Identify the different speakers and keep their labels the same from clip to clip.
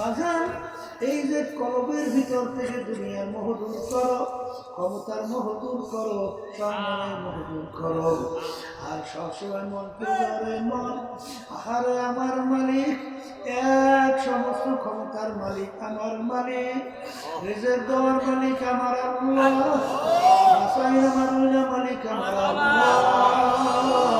Speaker 1: বাজান এই যে কলবের ভিতর থেকে দুনিয়ার মহদুর করো, ক্ষমতার মহদুর করো, সম্মানের মহদুর করো। আর সবসময় মন পেয়ে মন। আহারে আমার মালিক, এক সমস্ত ক্ষমতার মালিক আমার মালিক। নিজের দোয়ার মালিক আমার আপনার আমার মালিক আমার আপনার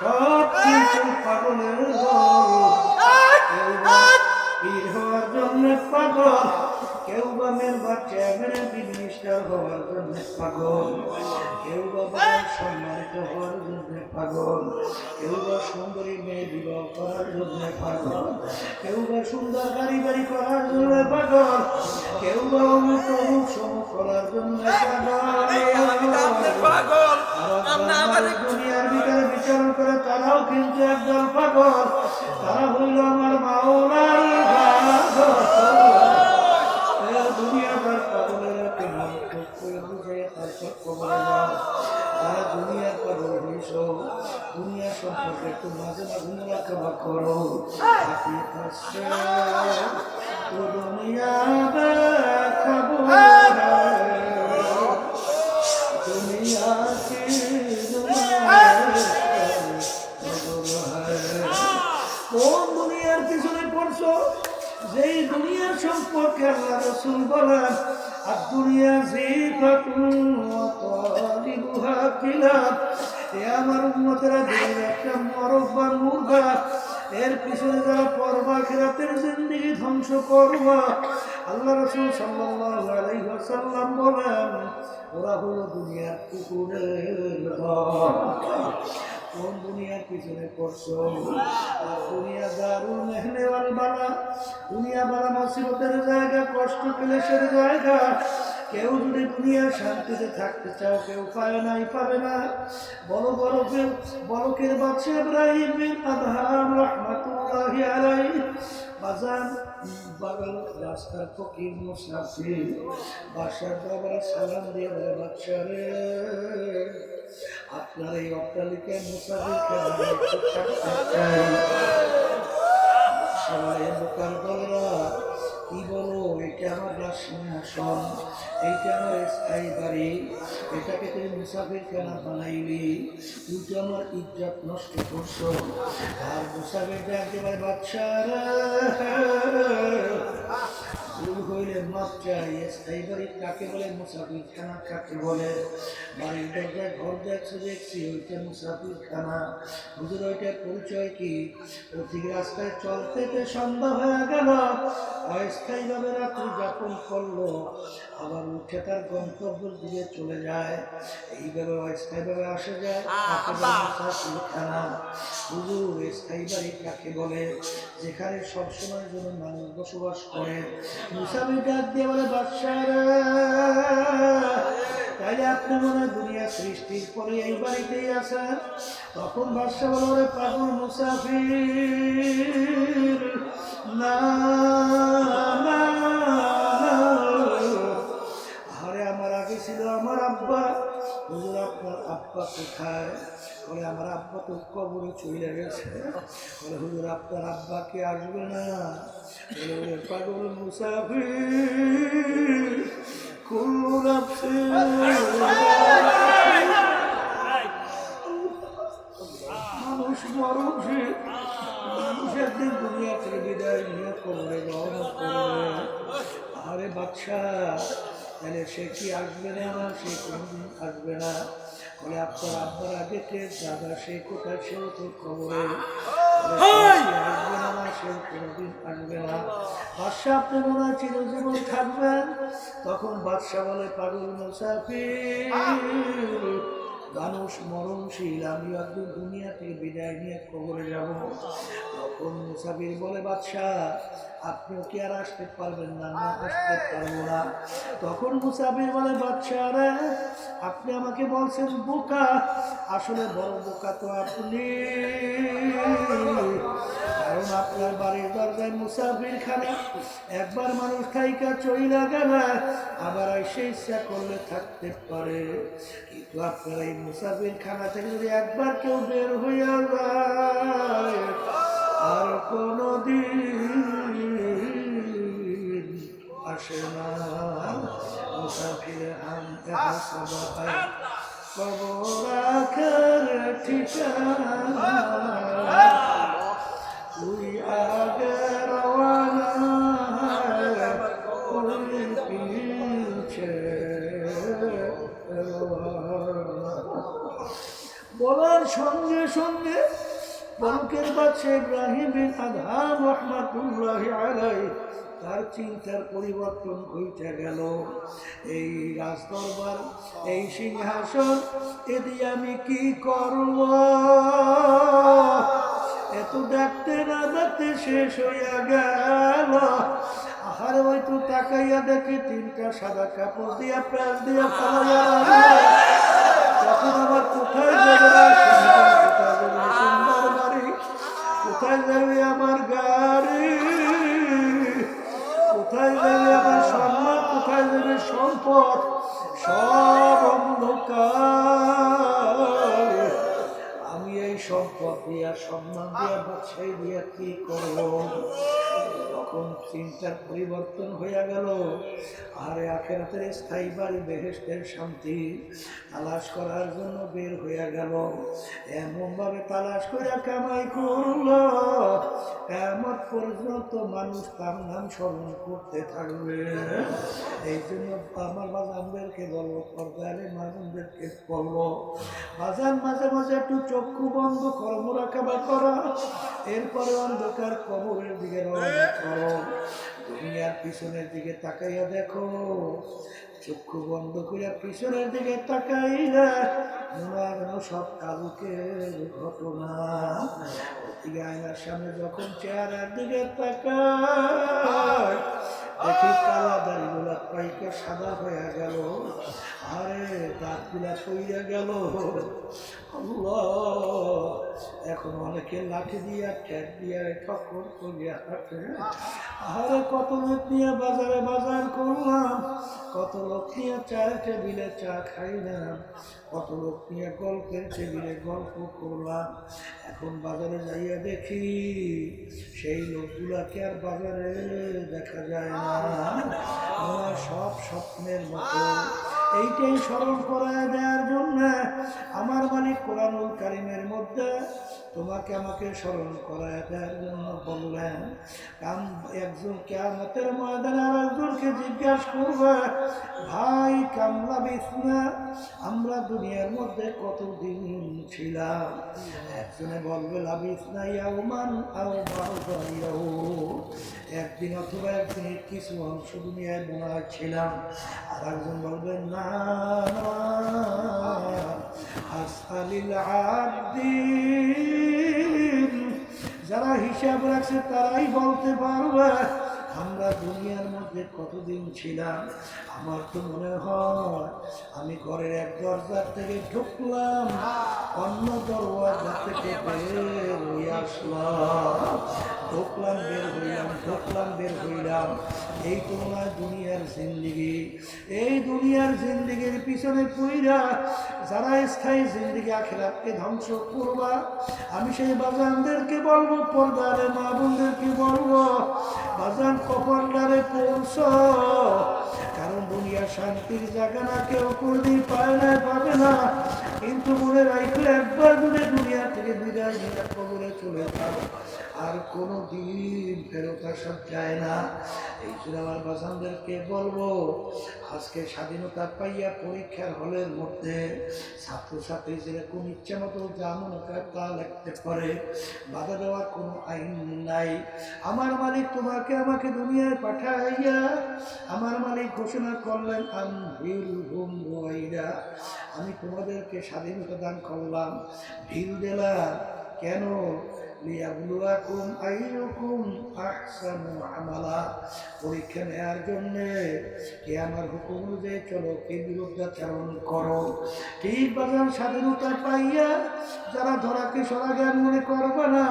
Speaker 1: সব কিছু পাগলের দল পীর হওয়ার জন্য পাগল। কেউ বা মেম্বার চেয়ারম্যানের মিনিস্টার হওয়ার জন্য পাগল। কেউ বা সম্মানিত হওয়ার জন্য পাগল। কেউ বা সুন্দরী মেয়ে বিবাহ করার জন্য পাগল। কেউ বা সুন্দর গাড়ি বাড়ি করার জন্য পাগল। কেউ বা অমুক অমুক সমুখ করার জন্য পাগল। দুনিয়ার ভিতরে বিচরণ করে তারাও কিন্তু একদল পাগল। তারা হইল আমার একটু মাঝে মাঝে মোলাকাবা করো দুনিয়া খাব দুনিয়া কোন দুনিয়ার পিছনে পড়ছো যেই দুনিয়ার সম্পর্কে আল্লাহ রসুল আর দুনিয়া যে ফাকুন এ আমার উন্মতেরা একটা মরক বা মুরগা এর পিছনে যারা পরবা খেরাতের জিন্দিগি ধ্বংস করবা আল্লাহ রসুল সাল্লাল্লাহু আলাইহি ওয়াসাল্লাম বলেন, ওরা হলো দুনিয়ার কুকুরের। কোন দুনিয়ার পিছনে আর দুনিয়া দারুণ মেহনেওয়াল বালা। দুনিয়া বালা মুসিবতের জায়গা, কষ্ট ক্লেশের জায়গা। কেউ যদি দুনিয়ার শান্তিতে থাকতে চাও, কেউ পায় নাই, পাবে না। বড় কেউ বড়কের বাচ্চা ইব্রাহিম বিন আদহাম রহমাতুল্লাহি আলাইহি। বাজান, বাগান রাস্তার ফকির মুসাফির বাসার বাবার সালাম দিয়ে বলে বাচ্চা রে, আপনার এই অট্টালিকায় মুসাফির কেন একটু থাকতে চাই। সবাই দোকান দলরা কি বলো? এটা আমার রাসমহাসন এইটা আমার স্থায়ী বাড়ি। এটাকে তুমি মুসাফির কেন বানাইলি তুই তো আমার ইজ্জত নষ্ট করছ। আর মুসাফির একেবারে বাচ্চা হইলে চাই স্থায়ী কাকে বলে? মুসাফির খানা কাকে বলে? বাড়ির দরজায় ঘর দেখছ দেখছি ওইটা মুসাফির খানা হুজুর ওইটার পরিচয় কি? অধিক রাস্তায় চলতে তে হয়ে গেল অস্থায়ীভাবে রাত্রি যাপন করল। আবার উঠে তার গন্তব্যের দিকে চলে যায়। এইভাবে অস্থায়ীভাবে আসে যায়। মুসাফির খানা হুজুর স্থায়ী বাড়ি কাকে বলে? যেখানে সবসময়ের জন্য মানুষ বসবাস করে মুসাফির ডাক দিয়ে বলে বাদশাহ তাইলে আপনি মনে হয় দুনিয়া সৃষ্টির পরে এই বাড়িতেই আছেন তখন বাদশাহ বলে ওরে পাগল মুসাফির না। আরে আমার আগে ছিল আমার আব্বা হুজুর আপনার আব্বা কোথায়? বলে, আমার আব্বা তো কবরে চলে গেছে। বলে, হুজুর, আপনার আব্বা কি আসবে না? বলে, ওরে পাগল মুসাফির মানুষ মরণশীল মানুষ একদিন দুনিয়া থেকে বিদায় নিয়ে করবে রওনা করবে আরে বাচ্চা তাহলে সে কি আসবে না? সে কোনদিন আসবে না। বলে আপনার আব্বার আগে কে দাদা সে কোথায়? সেও তো খবরে আসবে না? না সে কোনোদিন আসবে না। বাদশাহ আপনি মনে হয় চিরজীবন থাকবেন। তখন বাদশাহ বলে পাগল মুসাফির মানুষ মরণশীল। আমি একদিন দুনিয়া থেকে বিদায় নিয়ে কবরে যাব। মুসাফির বলে, বাদশাহ, আপনিও কি আর আসতে পারবেন না? না, আসতে পারব না। তখন মুসাফির বলে, বাদশাহ আপনি আমাকে বলছেন বোকা। আসলে বড় বোকা তো আপনি। কারণ আপনার বাড়ির দরজায় মুসাফির খানা। একবার মানুষ খাইকা চইলা গেলে আবার এসে ইচ্ছা করলে থাকতে পারে। কিন্তু আপনার এই মুসাফির খানা থেকে যদি একবার কেউ বের হইয়া যায় আর কোনো দিন আসে না। মুসাফির সবাই। কবর আখের ঠিকানা। তুই আগে। বলার সঙ্গে সঙ্গে বরকের বাচ্চা ইব্রাহিম বিন আদহাম আলাই তার চিন্তার পরিবর্তন হইতে গেল। এই রাজদরবার, এই সিংহাসন, এ দিয়ে আমি কি করব? এত ডাকতে না ডাকতে শেষ হইয়া গেল। আহার হয়তো তাকাইয়া দেখে তিনটা সাদা কাপড় দিয়া প্যাঁচ দিয়া রাখল। তখন আমার কোথায় কোথায় কোথায় যাবে আমার গাড়ি? কোথায় যাবে আমার সম্মান? কোথায় যাবে সম্পদ? সব অন্ধকার। আমি এই সম্পদ দিয়া, সম্মান দিয়া বাদশাহী দিয়া কি করব? তখন চিন্তার পরিবর্তন হইয়া গেল। আরে আখেরাতের স্থায়ী বাড়ি বেহেস্তের শান্তি তালাশ করার জন্য বের হইয়া গেল। এমনভাবে তালাশ করে কামাই করল। এমন পর্যন্ত মানুষ তার নাম স্মরণ করতে থাকবে। এই জন্য আমার বাজানদেরকে বলব, পর্দারে মানুষদেরকে বলব, বাজান মাঝে মাঝে একটু চক্ষু বন্ধ কর্ম রাখাবা করা। এরপরে অন্ধকার কবরের দিকে রওনা করো। দুনিয়ার পিছনের দিকে তাকাইয়া দেখো। চক্ষু বন্ধ করে পিছনের দিকে তাকাইলে মনে সব কালুকের ঘটনা। ওদিকে আয়নার সামনে যখন চেহারার দিকে তাকায়, দেখি কালা পাইকে সাদা হয়ে গেল। আরে দাঁতগুলা কইয়া গেল। এখন অনেকে লাঠি দিয়া ঠ্যাট দিয়া, ঠক্কর করিয়া হাঁটে। আরে কত লোক নিয়ে বাজারে বাজার করলাম, কত লোক নিয়ে চায়ের টেবিলে চা খাইলাম, কত লোক নিয়ে গল্পের টেবিলে গল্প করলাম। এখন বাজারে যাইয়া দেখি, সেই লোকগুলাকে আর বাজারে দেখা যায় না। ওরা সব স্বপ্নের মতো এইটাই স্মরণ করায় দেওয়ার জন্য আমার মালিক কোরআনুল কারিমের মধ্যে তোমাকে আমাকে স্মরণ দেওয়ার জন্য বললেন, কাম একজন কেয়ামতের ময়দানে আর একজনকে জিজ্ঞাসা করবে, ভাই কামলা বিছনা আমরা দুনিয়ার মধ্যে কতদিন ছিলাম? একজনে বলবে বা'দা ইয়াউম। একদিন অথবা একদিনের কিছু অংশ দুনিয়ায় হয় ছিলাম। আর একজন বলবেন না যারা হিসাব রাখছে তারাই বলতে পারবে, আমরা দুনিয়ার মধ্যে কতদিন ছিলাম? আমার তো মনে হয় আমি ঘরের এক দরজার থেকে ঢুকলাম, অন্য দরওয়াজা থেকে বের হয়ে আসলাম। ঢুকলাম বের হইলাম, ঢুকলাম বের হইলাম। এই তোমার দুনিয়ার জিন্দিগি, এই দুনিয়ার জিন্দিগির পিছনে পইরা যারা স্থায়ী জিন্দিগি আখেরাতকে ধ্বংস করবা, আমি সেই বাজানদেরকে বলব, পর্দারে মা বোনদেরকে বলব, বাজান কপালদারে পৌঁছ। কারণ দুনিয়ার শান্তির জায়গা না, কেউ কোনদিন পায় না, পাবে না। কিন্তু মনে রাখলে একবার যদি দুনিয়া থেকে বিদায় নিয়ে কবরে চলে যাও, আর কোনো দিন ফেরত আসা যায় না। এই জন্য আমার বাসানদেরকে বলব আজকে স্বাধীনতা পাইয়া পরীক্ষার হলের মধ্যে ছাত্রছাত্রী যেরকম ইচ্ছা মতো যা মনে তা লিখতে পারে, বাধা দেওয়ার কোনো আইন নাই। আমার মালিক তোমাকে আমাকে দুনিয়ায় পাঠাইয়া, আমার মালিক ঘোষণা করলেন আমি তোমাদেরকে স্বাধীনতা দান করলাম। ভিল দিলাম। কেন? লিয়াবলুয়াকুম আইয়ুকুম আহসানু আমালা। পরীক্ষা নেওয়ার জন্যে কে আমার হুকুম অনুযায়ী চলো, কে বিরুদ্ধাচরণ করো। ঠিক বাজার স্বাধীনতা পাইয়া যারা ধরাকে সরা জ্ঞান মনে করবে না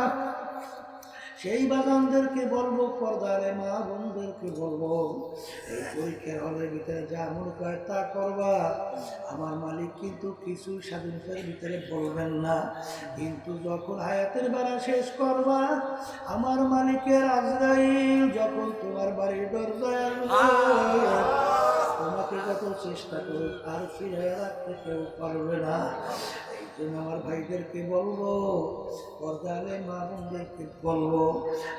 Speaker 1: সেই বাগানদেরকে বলব, পর্দারে মা বোনদেরকে বলব, এই পরীক্ষার হলের ভিতরে যা মনে করে তা করবা। আমার মালিক কিন্তু কিছু স্বাধীনতার ভিতরে বলবেন না। কিন্তু যখন হায়াতের বেলা শেষ করবা, আমার মালিকের আজরাইল যখন তোমার বাড়ির দরজায় তোমাকে যত চেষ্টা করো আর ফিরে রাখতে কেউ পারবে না। আমার ভাইদেরকে বলব পর্দালে মা বোনদেরকে বলব,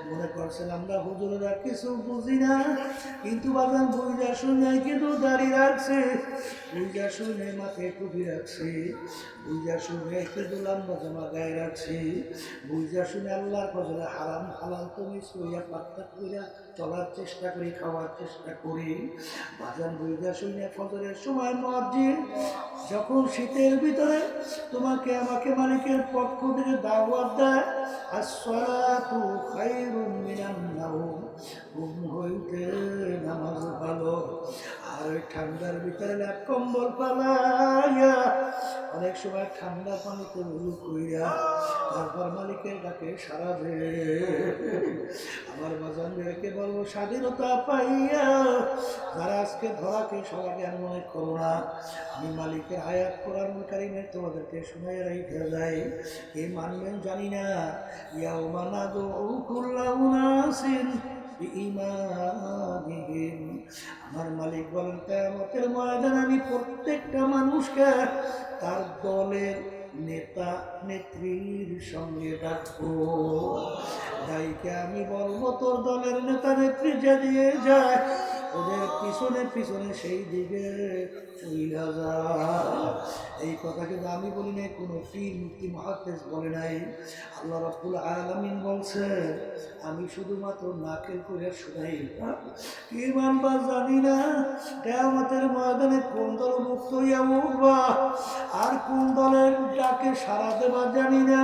Speaker 1: মনে করছেন আমরা হুজুরেরা কিছু বুঝি না, কিন্তু বাগান বুঝা শুনে কিন্তু দাঁড়িয়ে রাখছে, বুঝা শুনে মাথায় টুপি রাখছি, বুঝা শুনে কিন্তু লম্বা জামা গায়ে রাখছি, বুঝা শুনে আল্লাহর ফজলে হারাম হালাল তুমি সইয়া পাত্তা করিয়া চলার চেষ্টা করি, খাওয়ার চেষ্টা করি। বাজান বুঝা শুনে ফজরের সময় মসজিদ যখন শীতের ভিতরে তোমাকে আমাকে মালিকের পক্ষ থেকে দাওয়াত দেয়, আসসালাতু খায়রুম মিনান নাওম ঘুম হইতে নামাজ ভালো। আর ওই ঠান্ডার ভিতরে এক কম্বল পালাইয়া অনেক সময় ঠান্ডা পানিতে উলু কইরা তারপর মালিকের ডাকে সারা দে আমার বাজানদেরকে বলব, স্বাধীনতা পাইয়া যারা আজকে ধরাকে জ্ঞান মনে করো না, আমি মালিকের আয়াত কোরআন কারিমে তোমাদেরকে শোনাই রেখে যাই। কে মানবেন জানি না। ইয়াউমানা দো কুল্লাউনাসিন বিঈমানিহিম আমার মালিক বলেন, কেয়ামতের ময়দানে আমি প্রত্যেকটা মানুষকে তার দলের নেতা, নেত্রীর সঙ্গে ডাকবো। যাইকে আমি বলব তোর দলের নেতা নেত্রী দিয়ে যায় ওদের পিছনে পিছনে সেই দিকে এই কথা কিন্তু আমি বলি নাই, কোনো পীর মুক্তি মহাদেশ বলে নাই। আল্লাহ রাব্বুল আলামিন বলছে, আমি শুধুমাত্র নাকেল করে শুনাই কি মানবা জানি না, কেয়ামতের ময়দানে কোন দল মুক্ত হইয়া উঠবা? আর কোন দলের ডাকে সারা দেবা জানি না।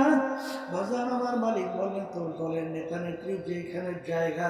Speaker 1: বাজান আমার মালিক বলেন, তোর দলের নেতা নেত্রী যেখানে জায়গা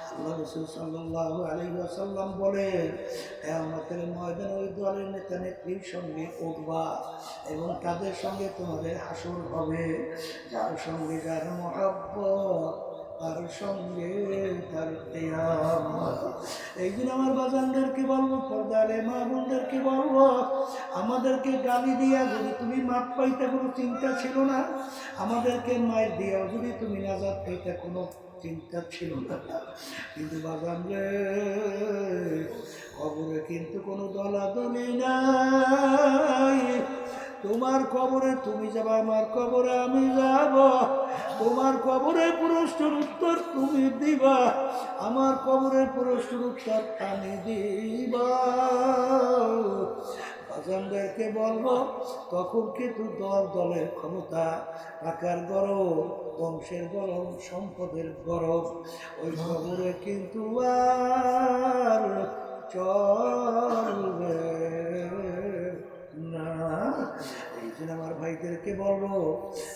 Speaker 1: তাদের সঙ্গে তোমাদের হাসর হবে। যার সঙ্গে যার তার সঙ্গে তার আমার বাজানদেরকে বলব পর্দারে মা বোনদেরকে বলব, আমাদেরকে গালি দিয়া যদি তুমি মাপ পাইতে কোনো চিন্তা ছিল না, আমাদেরকে মায়ের দিয়াও যদি তুমি নাজাদ পাইতে কোনো চিন্তা ছিল না। কিন্তু বাগান রে, কবরে কিন্তু কোনো দলাদলি নাই। তোমার কবরে তুমি যাবা, আমার কবরে আমি যাব। তোমার কবরে প্রশ্নের উত্তর তুমি দিবা। আমার কবরে প্রশ্নের উত্তর আমি দিবা। বাজানদেরকে বলব, তখন কিন্তু দল দলের ক্ষমতা আকার গরম। বংশের গরম, সম্পদের গরম, ওই খবরে কিন্তু আর চলবে না। এই জন্য আমার ভাইদেরকে বলব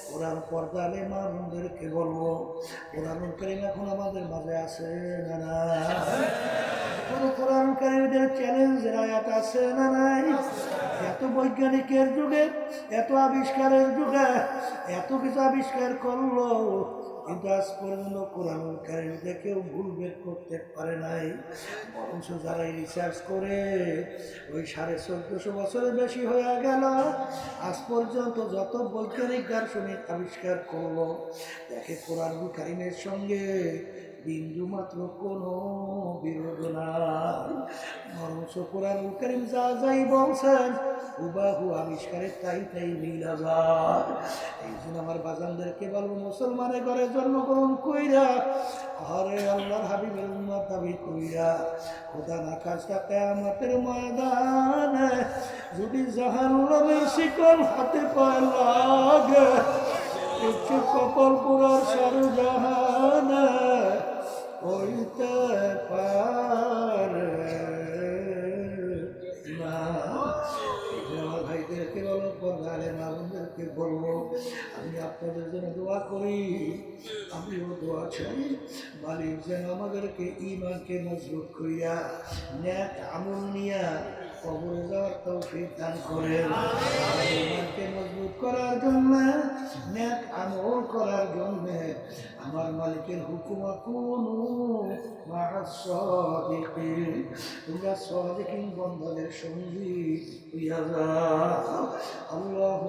Speaker 1: কোরআন পর্দালে মানুষদেরকে বলব, কোরআন করিম এখন আমাদের মাঝে আছে না না কোনো কোরআন কারিমদের চ্যালেঞ্জের আয়াত আছে না নাই? এত বৈজ্ঞানিকের যুগে, এত আবিষ্কারের যুগে, এত কিছু আবিষ্কার করল, কিন্তু আজ পর্যন্ত কোরআন কারিমকে কেউ ভুল বের করতে পারে নাই। বরঞ্চ যারা রিসার্চ করে, ওই সাড়ে চোদ্দশো বছরের বেশি হয়ে গেল। আজ পর্যন্ত যত বৈজ্ঞানিক দার্শনিক আবিষ্কার করল, দেখে কোরআন কারিমের সঙ্গে বিন্দু মাত্র কোনো বিরোধ নাই। বরঞ্চ যা যাই বলছেন, হুবাহু আবিষ্কারের তাই তাই মিলা যায় এই জন্য আমার বাজানদেরকে বলব মুসলমানের ঘরে জন্মগ্রহণ কইরা হরে আল্লাহর হাবিবের উম্মত দাবি কইরা, খোদা না কাজটা কেয়ামতের ময়দানে যদি জাহান্নামের শিকল হাতে পায় লাগে কপল পুরার সারু জাহানে হইতে পারে না। ভাইদেরকে বলো পর্দারে মামুনদেরকে বলব? আমি আপনাদের জন্য দোয়া করি। আমিও দোয়া চাই। মালিক যেন আমাদেরকে ইমানকে মজবুত করিয়া, ন্যাক আমল নিয়া মজবুত করার জন্য, নেক আমল করার জন্য আমার মালিকের হুকুমা কোনো তোমরা সহদিকিন বন্ধনের সঙ্গী হইয়া যা আল্লাহ